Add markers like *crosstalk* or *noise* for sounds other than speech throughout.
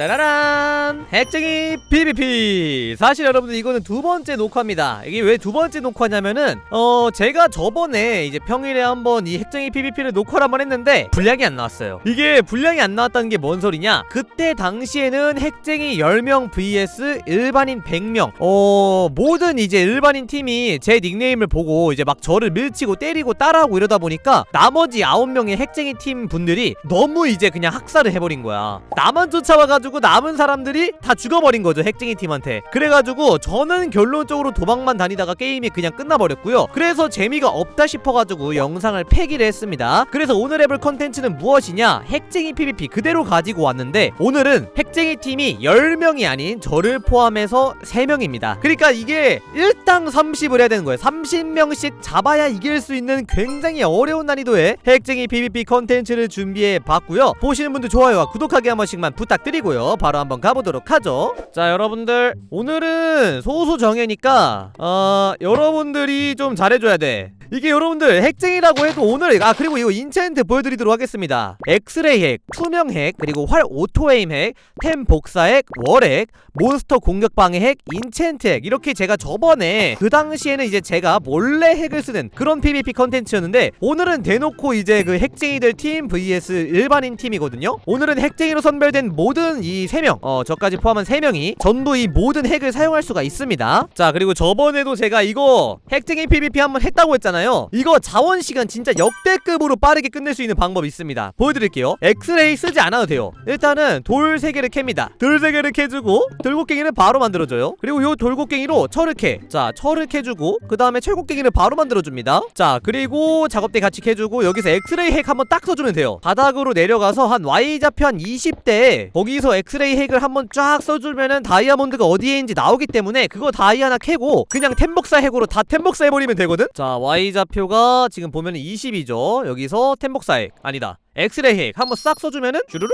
짜라란! 핵쟁이 PVP 사실 여러분들 이거는 두 번째 녹화입니다. 이게 왜 두 번째 녹화냐면은 어 제가 저번에 이제 평일에 한번 이 핵쟁이 PVP를 녹화를 한번 했는데 분량이 안 나왔어요. 이게 분량이 안 나왔다는 게 뭔 소리냐? 그때 당시에는 핵쟁이 10명 vs 일반인 100명. 어 모든 이제 일반인 팀이 제 닉네임을 보고 이제 막 저를 밀치고 때리고 따라하고 이러다 보니까 나머지 9명의 핵쟁이 팀 분들이 너무 이제 그냥 학살을 해버린 거야. 나만 쫓아와가지고 남은 사람들이 다 죽어버린 거죠 핵쟁이 팀한테. 그래가지고 저는 결론적으로 도망만 다니다가 게임이 그냥 끝나버렸고요. 그래서 재미가 없다 싶어가지고 영상을 폐기를 했습니다. 그래서 오늘 해볼 컨텐츠는 무엇이냐? 핵쟁이 PVP 그대로 가지고 왔는데 오늘은 핵쟁이 팀이 10명이 아닌 저를 포함해서 3명입니다. 그러니까 이게 1당 30을 해야 되는 거예요. 30명씩 잡아야 이길 수 있는 굉장히 어려운 난이도의 핵쟁이 PVP 컨텐츠를 준비해 봤고요. 보시는 분들 좋아요와 구독하기 한 번씩만 부탁드리고요 바로 한번 가보도록 하죠. 자 여러분들 오늘은 소수 정예니까 어 여러분들이 좀 잘해줘야 돼 이게 여러분들 핵쟁이라고 해도 오늘 아 그리고 이거 인챈트 보여드리도록 하겠습니다. 엑스레이 핵, 투명 핵, 그리고 활 오토에임 핵, 템 복사 핵, 월핵, 몬스터 공격 방해 핵, 인챈트 핵. 이렇게 제가 저번에 그 당시에는 이제 제가 몰래 핵을 쓰는 그런 PVP 컨텐츠였는데 오늘은 대놓고 이제 그 핵쟁이들 팀 vs 일반인 팀이거든요. 오늘은 핵쟁이로 선별된 모든 이 3명 어 저까지 포함한 3명이 전부 이 모든 핵을 사용할 수가 있습니다. 자 그리고 저번에도 제가 이거 핵쟁이 PVP 한번 했다고 했잖아요 이거 자원 시간 진짜 역대급으로 빠르게 끝낼 수 있는 방법이 있습니다. 보여드릴게요. 엑스레이 쓰지 않아도 돼요. 일단은 돌 3개를 캡니다. 돌 3개를 캐주고 돌고갱이는 바로 만들어줘요. 그리고 요 돌고갱이로 철을 캐자 철을 캐주고 그 다음에 철곡갱이를 바로 만들어줍니다. 자 그리고 작업대 같이 캐주고 여기서 엑스레이 핵 한번 딱 써주면 돼요. 바닥으로 내려가서 한 Y좌표 한 20대에 거기서 엑스레이 핵을 한번 쫙 써주면은 다이아몬드가 어디에 있는지 나오기 때문에 그거 다이 하나 캐고 그냥 템복사 핵으로 다 템복사 해버리면 되거든? 자 Y 좌표가 지금 보면 20이죠. 여기서 템복사 핵 아니다. 엑스레이 핵 한번 싹 써주면은 쭈르륵?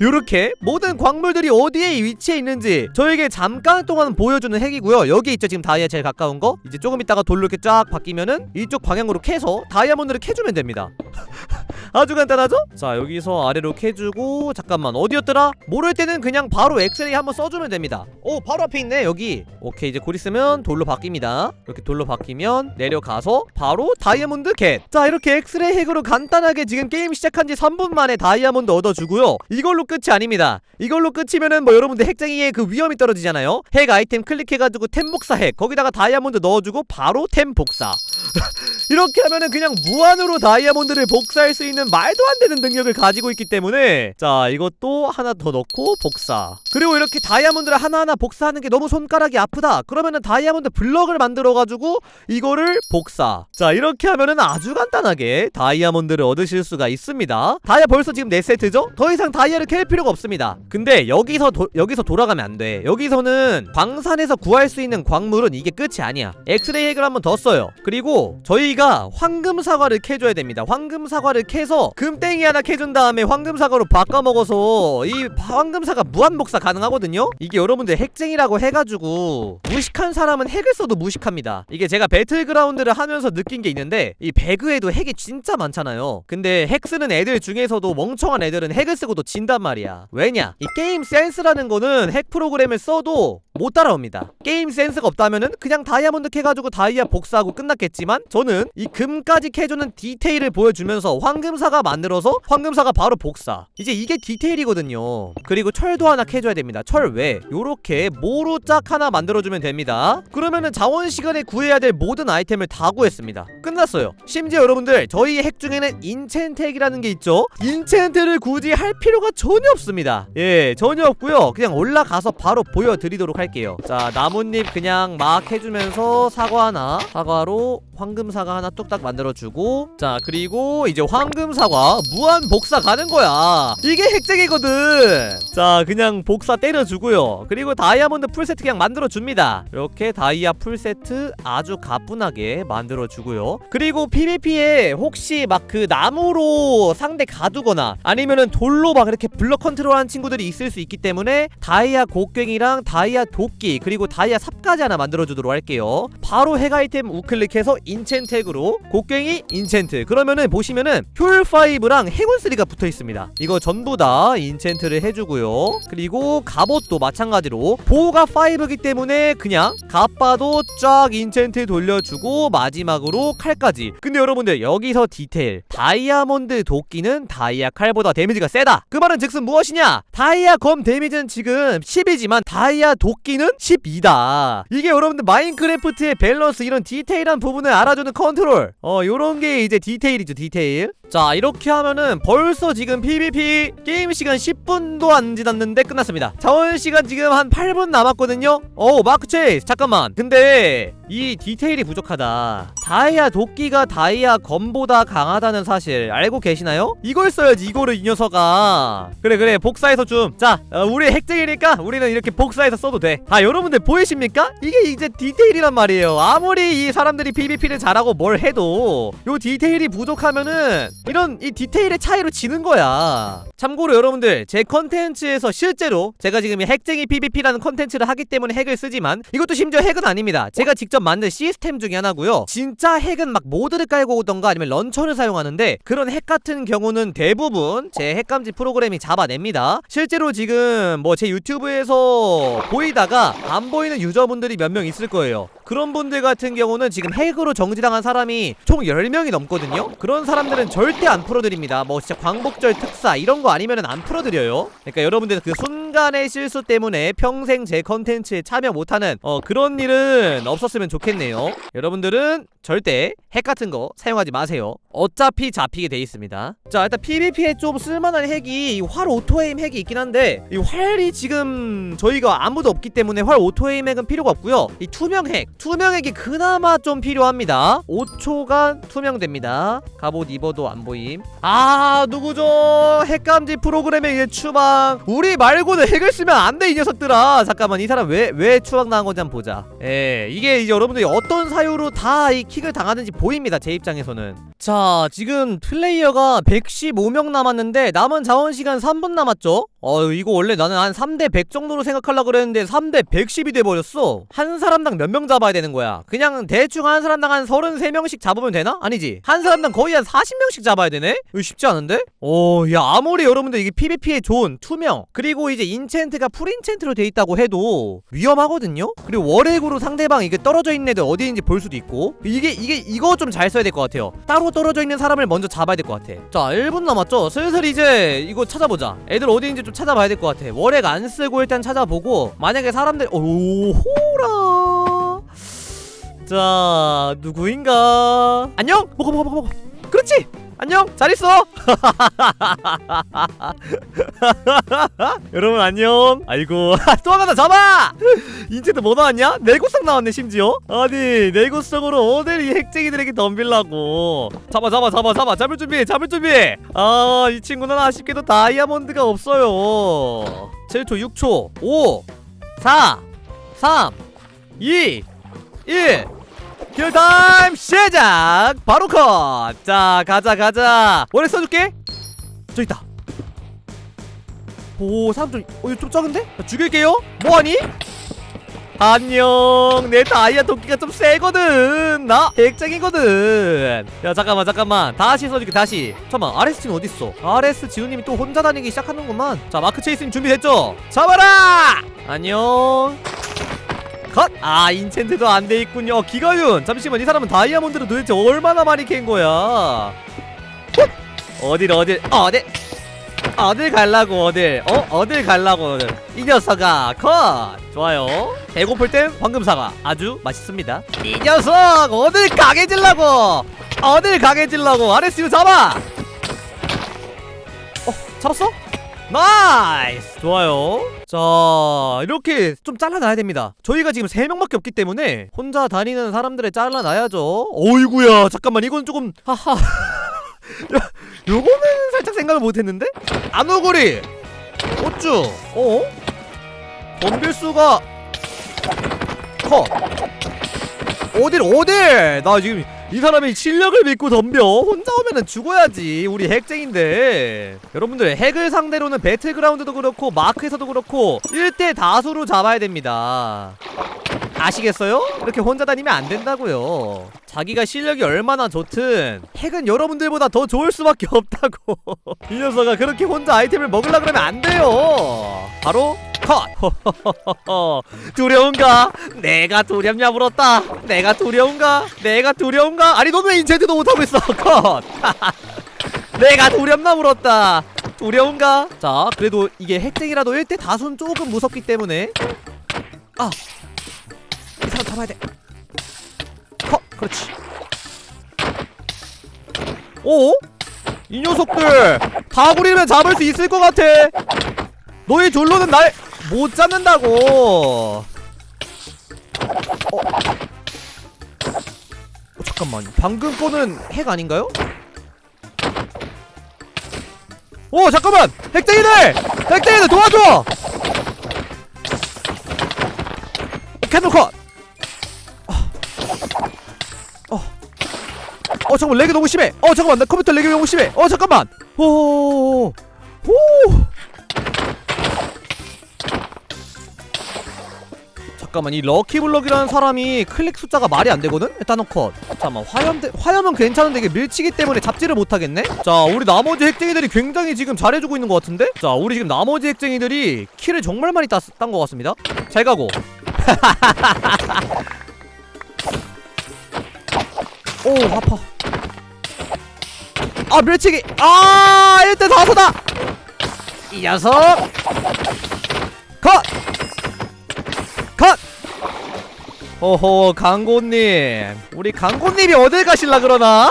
요렇게 모든 광물들이 어디에 위치해 있는지 저에게 잠깐 동안 보여주는 핵이고요. 여기 있죠 지금 다이아 제일 가까운 거? 이제 조금 있다가 돌로 이렇게 쫙 바뀌면은 이쪽 방향으로 캐서 다이아몬드를 캐주면 됩니다 *laughs* 아주 간단하죠? 자 여기서 아래로 캐주고 잠깐만 어디였더라? 모를 때는 그냥 바로 엑스레이 한번 써주면 됩니다. 오 바로 앞에 있네 여기. 오케이 이제 곧 있으면 돌로 바뀝니다. 이렇게 돌로 바뀌면 내려가서 바로 다이아몬드 겟자 이렇게 엑스레이 핵으로 간단하게 지금 게임 시작한 지 3분 만에 다이아몬드 얻어주고요. 이걸로 끝이 아닙니다. 이걸로 끝이면은 뭐 여러분들 핵쟁이의 그 위험이 떨어지잖아요. 핵 아이템 클릭해가지고 템 복사 핵. 거기다가 다이아몬드 넣어주고 바로 템 복사 *laughs* 이렇게 하면은 그냥 무한으로 다이아몬드를 복사할 수 있는 말도 안 되는 능력을 가지고 있기 때문에 자 이것도 하나 더 넣고 복사. 그리고 이렇게 다이아몬드를 하나하나 복사하는 게 너무 손가락이 아프다. 그러면은 다이아몬드 블럭을 만들어 가지고 이거를 복사. 자 이렇게 하면은 아주 간단하게 다이아몬드를 얻으실 수가 있습니다. 다이아 벌써 지금 4세트죠? 더 이상 다이아를 캘 필요가 없습니다. 근데 여기서 도, 여기서 돌아가면 안 돼. 여기서는 광산에서 구할 수 있는 광물은 이게 끝이 아니야. 엑스레이 핵을 한번 더 써요. 그리고 저희가 황금 사과를 캐줘야 됩니다. 황금 사과를 캐서 금땡이 하나 캐준 다음에 황금 사과로 바꿔 먹어서 이 황금 사과 무한 복사 가능하거든요? 이게 여러분들 핵쟁이라고 해가지고 무식한 사람은 핵을 써도 무식합니다. 이게 제가 배틀그라운드를 하면서 느낀 게 있는데 이 배그에도 핵이 진짜 많잖아요. 근데 핵 쓰는 애들 중에서도 멍청한 애들은 핵을 쓰고도 진단 말이야. 왜냐? 이 게임 센스라는 거는 핵 프로그램을 써도 못 따라옵니다. 게임 센스가 없다면은 그냥 다이아몬드 캐가지고 다이아 복사하고 끝났겠지만 저는 이 금까지 캐주는 디테일을 보여주면서 황금사가 만들어서 황금사가 바로 복사. 이제 이게 디테일이거든요. 그리고 철도 하나 캐줘야 됩니다. 철 외. 요렇게 모루짝 하나 만들어주면 됩니다. 그러면은 자원 시간에 구해야 될 모든 아이템을 다 구했습니다. 끝났어요. 심지어 여러분들 저희 핵 중에는 인챈트 핵이라는 게 있죠? 인챈트를 굳이 할 필요가 전혀 없습니다. 예 전혀 없고요. 그냥 올라가서 바로 보여드리도록 할게요 자 나뭇잎 그냥 막 해주면서 사과 하나 사과로 황금 사과 하나 뚝딱 만들어주고 자 그리고 이제 황금 사과 무한 복사 가는 거야. 이게 핵쟁이거든. 자 그냥 복사 때려주고요. 그리고 다이아몬드 풀세트 그냥 만들어줍니다. 이렇게 다이아 풀세트 아주 가뿐하게 만들어주고요. 그리고 PVP에 혹시 막 그 나무로 상대 가두거나 아니면은 돌로 막 이렇게 블럭 컨트롤하는 친구들이 있을 수 있기 때문에 다이아 곡괭이랑 다이아 도끼 그리고 다이아 삽까지 하나 만들어주도록 할게요. 바로 핵 아이템 우클릭해서 인챈텍으로 곡괭이 인챈트. 그러면은 보시면은 효율5랑 행운3가 붙어 있습니다. 이거 전부 다 인챈트를 해주고요. 그리고 갑옷도 마찬가지로 보호가 5기 때문에 그냥 갑바도 쫙 인챈트 돌려주고 마지막으로 칼까지. 근데 여러분들 여기서 디테일. 다이아몬드 도끼는 다이아 칼보다 데미지가 세다. 그 말은 즉슨 무엇이냐? 다이아 검 데미지는 지금 10이지만 다이아 도끼는 12다. 이게 여러분들 마인크래프트의 밸런스 이런 디테일한 부분을 알아주는 컨트롤. 어 요런 게 이제 디테일이죠 디테일 자 이렇게 하면은 벌써 지금 PVP 게임 시간 10분도 안 지났는데 끝났습니다. 자원 시간 지금 한 8분 남았거든요. 어 마크 체이스 잠깐만. 근데 이 디테일이 부족하다. 다이아 도끼가 다이아 검보다 강하다는 사실 알고 계시나요? 이걸 써야지 이거를 이 녀석아. 그래 그래 복사해서 좀자 어, 우리 핵쟁이니까 우리는 이렇게 복사해서 써도 돼아 여러분들 보이십니까? 이게 이제 디테일이란 말이에요. 아무리 이 사람들이 PVP를 잘하고 뭘 해도 요 디테일이 부족하면은 이런 이 디테일의 차이로 지는 거야. 참고로 여러분들 제 컨텐츠에서 실제로 제가 지금 이 핵쟁이 PVP라는 컨텐츠를 하기 때문에 핵을 쓰지만 이것도 심지어 핵은 아닙니다. 제가 직접 만든 시스템 중에 하나고요. 진짜 핵은 막 모드를 깔고 오던가 아니면 런처를 사용하는데 그런 핵 같은 경우는 대부분 제 핵감지 프로그램이 잡아냅니다. 실제로 지금 뭐 제 유튜브에서 보이다가 안 보이는 유저분들이 몇 명 있을 거예요. 그런 분들 같은 경우는 지금 핵으로 정지당한 사람이 총 10명이 넘거든요? 그런 사람들은 절대 안 풀어드립니다. 뭐 진짜 광복절 특사 이런 거 아니면은 안 풀어드려요. 그러니까 여러분들 그 순간의 실수 때문에 평생 제 컨텐츠에 참여 못하는 어 그런 일은 없었으면 좋겠네요. 여러분들은 절대 핵 같은 거 사용하지 마세요. 어차피 잡히게 돼 있습니다. 자 일단 PVP에 좀 쓸만한 핵이 이 활 오토에임 핵이 있긴 한데 이 활이 지금 저희가 아무도 없기 때문에 활 오토에임 핵은 필요가 없고요. 이 투명 핵 투명액이 그나마 좀 필요합니다. 5초간 투명됩니다. 갑옷 입어도 안 보임. 아 누구죠? 핵감지 프로그램에 의해 추방. 우리 말고는 핵을 쓰면 안 돼 이 녀석들아. 잠깐만 이 사람 왜 왜 추방 당한 건지 한번 보자. 예 이게 이제 여러분들이 어떤 사유로 다 이 킥을 당하는지 보입니다 제 입장에서는 자 지금 플레이어가 115명 남았는데 남은 자원 시간 3분 남았죠 어 이거 원래 나는 한 3대 100 정도로 생각하려고 그랬는데 3대 110이 돼버렸어 한 사람당 몇 명 잡아야 되는 거야 그냥 대충 한 사람당 한 33명씩 잡으면 되나? 아니지 한 사람당 거의 한 40명씩 잡아야 되네? 이거 쉽지 않은데? 오야 아무리 여러분들 이게 PVP에 좋은 투명 그리고 이제 인챈트가 풀인챈트로 돼 있다고 해도 위험하거든요? 그리고 월핵으로 상대방 이게 떨어져 있는 애들 어디인지 볼 수도 있고 이게 이게 이거 좀 잘 써야 될 것 같아요 따로 떨어져 있는 사람을 먼저 잡아야 될 것 같아. 자 1분 남았죠? 슬슬 이제 이거 찾아보자. 애들 어디인지 좀 찾아봐야 될 것 같아. 월핵 안 쓰고 일단 찾아보고 만약에 사람들 오호라! 자 누구인가? 안녕! 먹어 먹어 먹어. 그렇지 안녕! 잘 있어! *laughs* 여러분 안녕! 아이고 *laughs* 또 하나 잡아! 인체도 뭐 나왔냐? 내구성 나왔네 심지어? 아니 내구성으로 어딜 이 핵쟁이들에게 덤빌라고. 잡아 잡아 잡아 잡아. 잡을 준비 잡을 준비! 아 이 친구는 아쉽게도 다이아몬드가 없어요. 7초 6초 5 4 3 2 1 킬타임 시작! 바로 컷! 자 가자 가자 원래 써줄게 저 있다 오 사람 좀 어, 이거 좀 적은데? 나 죽일게요 뭐하니? 안녕 내 다이아 도끼가 좀 세거든 나 백장이거든 야 잠깐만 잠깐만 다시 써줄게 다시 잠깐만 RS 지금 어딨어 RS 지우님이 또 혼자 다니기 시작하는구만 자 마크 체이스님 준비됐죠? 잡아라! 안녕 컷! 아 인챈트도 안 돼 있군요. 기가윤! 잠시만 이 사람은 다이아몬드를 도대체 얼마나 많이 캔 거야? 훗! 어딜 어딜? 어딜? 어딜 갈라고 어딜? 어? 어딜 갈라고 어딜. 이 녀석아 컷! 좋아요. 배고플 땐 황금 사과. 아주 맛있습니다. 이 녀석 어딜 강해질라고? 어딜 강해질라고? RSU 잡아! 어 잡았어? 나이스! 좋아요. 자 이렇게 좀 잘라놔야 됩니다. 저희가 지금 3명밖에 없기 때문에 혼자 다니는 사람들을 잘라놔야죠. 어이구야 잠깐만 이건 조금 하하. *laughs* 야, 요거는 살짝 생각을 못했는데? 안오고리! 어쭈 어? 덤빌 수가 컷 어딜 어딜! 나 지금 이 사람이 실력을 믿고 덤벼. 혼자 오면은 죽어야지 우리 핵쟁인데 여러분들 핵을 상대로는 배틀그라운드도 그렇고 마크에서도 그렇고 1대 다수로 잡아야 됩니다. 아시겠어요? 이렇게 혼자 다니면 안 된다고요. 자기가 실력이 얼마나 좋든 핵은 여러분들보다 더 좋을 수밖에 *laughs* 없다고. 이 녀석아 그렇게 혼자 아이템을 먹으려 그러면 안 돼요. 바로 컷. *laughs* 두려운가? 내가 두렵냐 물었다. 내가 두려운가? 내가 두려운가? 아니 너는 왜 인챈트도 못하고 있어. 컷. *laughs* 내가 두렵나 물었다. 두려운가? 자 그래도 이게 핵쟁이라도 1대 다수는 조금 무섭기 때문에. 아. 이 사람 잡아야 돼. 컷. 그렇지. 오? 이 녀석들. 다구리면 잡을 수 있을 것 같아. 너희 둘로는 날 못 잡는다고. 어. 어, 잠깐만. 방금 거는 핵 아닌가요? 오 잠깐만! 핵쟁이들! 핵쟁이들 도와줘! 캐논 컷! 어. 어. 잠깐만. 렉이 너무 심해. 어 잠깐만. 나 컴퓨터 렉이 너무 심해. 어 잠깐만. 오오 잠깐만 이 럭키블럭이라는 사람이 클릭 숫자가 말이 안 되거든? 일단은 컷 잠깐만 화염 화염은 괜찮은데 이게 밀치기 때문에 잡지를 못하겠네? 자 우리 나머지 핵쟁이들이 굉장히 지금 잘해주고 있는 것 같은데? 자 우리 지금 나머지 핵쟁이들이 킬을 정말 많이 딴것 같습니다 잘 가고 *laughs* 오 아파 아 밀치기 아 1대 다섯다 이 녀석 컷 컷! 호호 강고님 우리 강고님이 어딜 가실라 그러나?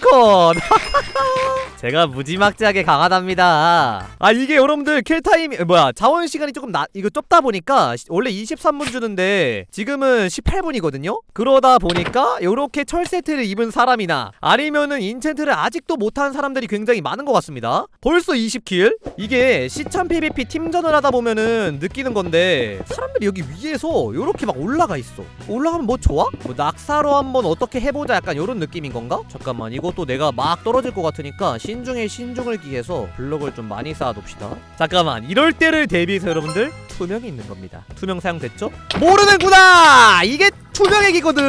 컷! *laughs* 제가 무지막지하게 강하답니다 아 이게 여러분들 킬타임 뭐야 자원 시간이 조금 나 이거 좁다 보니까 시- 원래 23분 주는데 지금은 18분이거든요 그러다 보니까 요렇게 철 세트를 입은 사람이나 아니면은 인챈트를 아직도 못한 사람들이 굉장히 많은 것 같습니다 벌써 20킬? 이게 시참 PVP 팀전을 하다 보면은 느끼는 건데 사람들이 여기 위에서 요렇게 막 올라가 있어 올라가면 뭐 좋아? 뭐 낙사로 한번 어떻게 해보자 약간 요런 느낌인 건가? 잠깐만 이것도 내가 막 떨어질 것 같으니까 신중에 신중을 기해서 블럭을 좀 많이 쌓아둡시다 잠깐만 이럴 때를 대비해서 여러분들 투명이 있는 겁니다 투명 사용됐죠? 모르는구나! 이게 투명액이거든!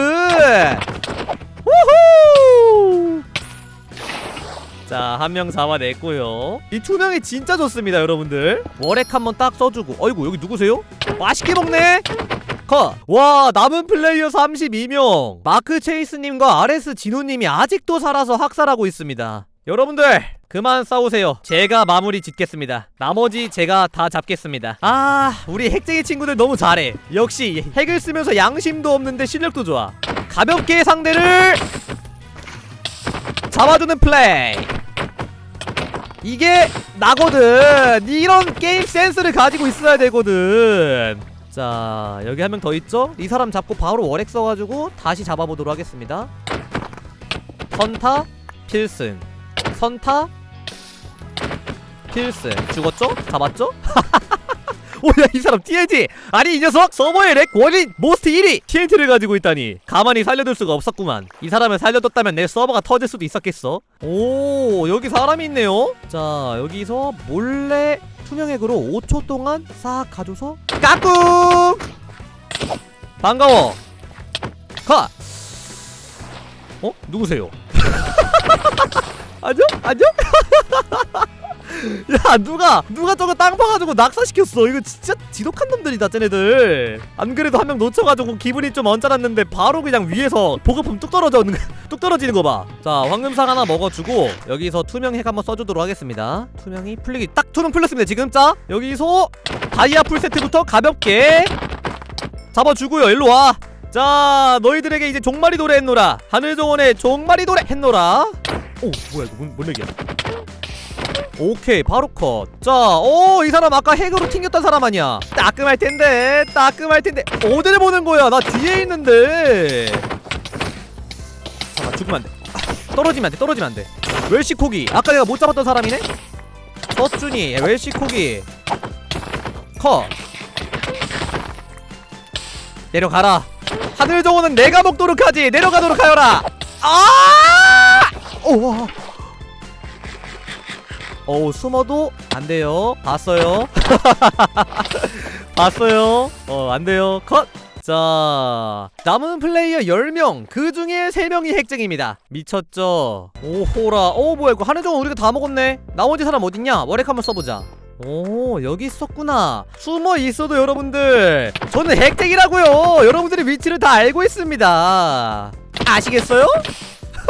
우후! 자, 한 명 잡아냈고요. 이 투명이 진짜 좋습니다, 여러분들. 월핵 한번 딱 써주고. 어이구, 여기 누구세요? 맛있게 먹네? 컷! 와, 남은 플레이어 32명. 마크 체이스님과 RS 진우님이 아직도 살아서 학살하고 있습니다. 여러분들, 그만 싸우세요. 제가 마무리 짓겠습니다. 나머지 제가 다 잡겠습니다. 아, 우리 핵쟁이 친구들 너무 잘해. 역시 핵을 쓰면서 양심도 없는데 실력도 좋아. 가볍게 상대를 잡아주는 플레이. 이게 나거든. 이런 게임 센스를 가지고 있어야 되거든. 자, 여기 한 명 더 있죠? 이 사람 잡고 바로 월핵 써가지고 다시 잡아보도록 하겠습니다. 선타, 필승. 선타, 필승. 죽었죠? 잡았죠? *laughs* 오야 이 사람 TNT 아니 이 녀석 서버의 렉 원인 모스트 1위 TNT를 가지고 있다니 가만히 살려둘 수가 없었구만 이 사람을 살려뒀다면 내 서버가 터질 수도 있었겠어 오 여기 사람이 있네요 자 여기서 몰래 투명액으로 5초 동안 싹 가줘서 까꿍 반가워 가 어? 누구세요? *laughs* 안녕? 안녕? *laughs* 야 누가 누가 저거 땅 파가지고 낙사시켰어? 이거 진짜 지독한 놈들이다 쟤네들. 안 그래도 한 명 놓쳐가지고 기분이 좀 언짢았는데 바로 그냥 위에서 보급품 뚝 떨어져 *laughs* 뚝 떨어지는 거봐자 황금상 하나 먹어주고 여기서 투명 핵 한번 써주도록 하겠습니다. 투명이 풀리기 딱 투명 풀렸습니다 지금. 자 여기서 다이아 풀세트부터 가볍게 잡아주고요. 일로와. 자 너희들에게 이제 종말이 도래 했노라. 하늘정원의 종말이 도래 했노라 오 뭐야 이거 뭔, 뭔 얘기야? 오케이 바로 컷자오이 사람 아까 핵으로 튕겼던 사람 아니야. 따끔할 텐데 따끔할 텐데. 어딜 보는 거야? 나 뒤에 있는데. 잠깐 죽으면 안돼. 아, 떨어지면 안돼 떨어지면 안돼. 웰시코기. 아까 내가 못 잡았던 사람이네? 서준이 웰시코기. 컷. 내려가라. 하늘 정원은 내가 먹도록 하지. 내려가도록 하여라. 아! 오. 어우 숨어도 안 돼요. 봤어요. *laughs* 봤어요. 어, 안 돼요. 컷. 자, 남은 플레이어 10명, 그 중에 3명이 핵쟁입니다. 미쳤죠? 오호라, 어, 뭐야, 이거 종은 우리가 다 먹었네? 나머지 사람 어딨냐? 월핵 한번 써보자. 오, 여기 있었구나. 숨어 있어도 여러분들, 저는 핵쟁이라고요! 여러분들의 위치를 다 알고 있습니다. 아시겠어요?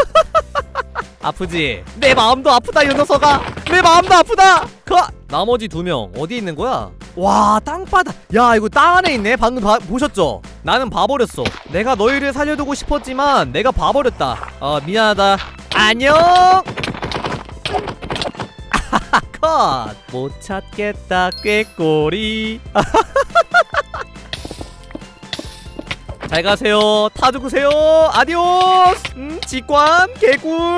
*laughs* 아프지? 내 마음도 아프다, 이 녀석아! 내 마음도 아프다! 컷! 나머지 두 명, 어디 있는 거야? 와 땅바닥 야 이거 땅 안에 있네 방금 봐, 보셨죠? 나는 봐버렸어 내가 너희를 살려두고 싶었지만 내가 봐버렸다 어 미안하다 안녕 *laughs* 컷 못 찾겠다 꾀꼬리 *laughs* 잘 가세요. 타 죽으세요. 아디오스. 음 직관 개꿀.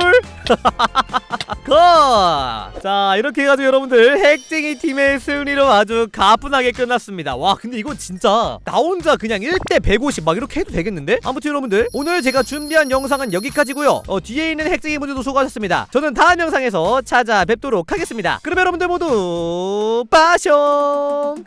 *laughs* 컷! 자 이렇게 해가지고 여러분들 핵쟁이 팀의 승리로 아주 가뿐하게 끝났습니다. 와 근데 이거 진짜 나 혼자 그냥 1대 150 막 이렇게 해도 되겠는데? 아무튼 여러분들 오늘 제가 준비한 영상은 여기까지고요. 어, 뒤에 있는 핵쟁이 분들도 수고하셨습니다. 저는 다음 영상에서 찾아뵙도록 하겠습니다. 그럼 여러분들 모두 빠숑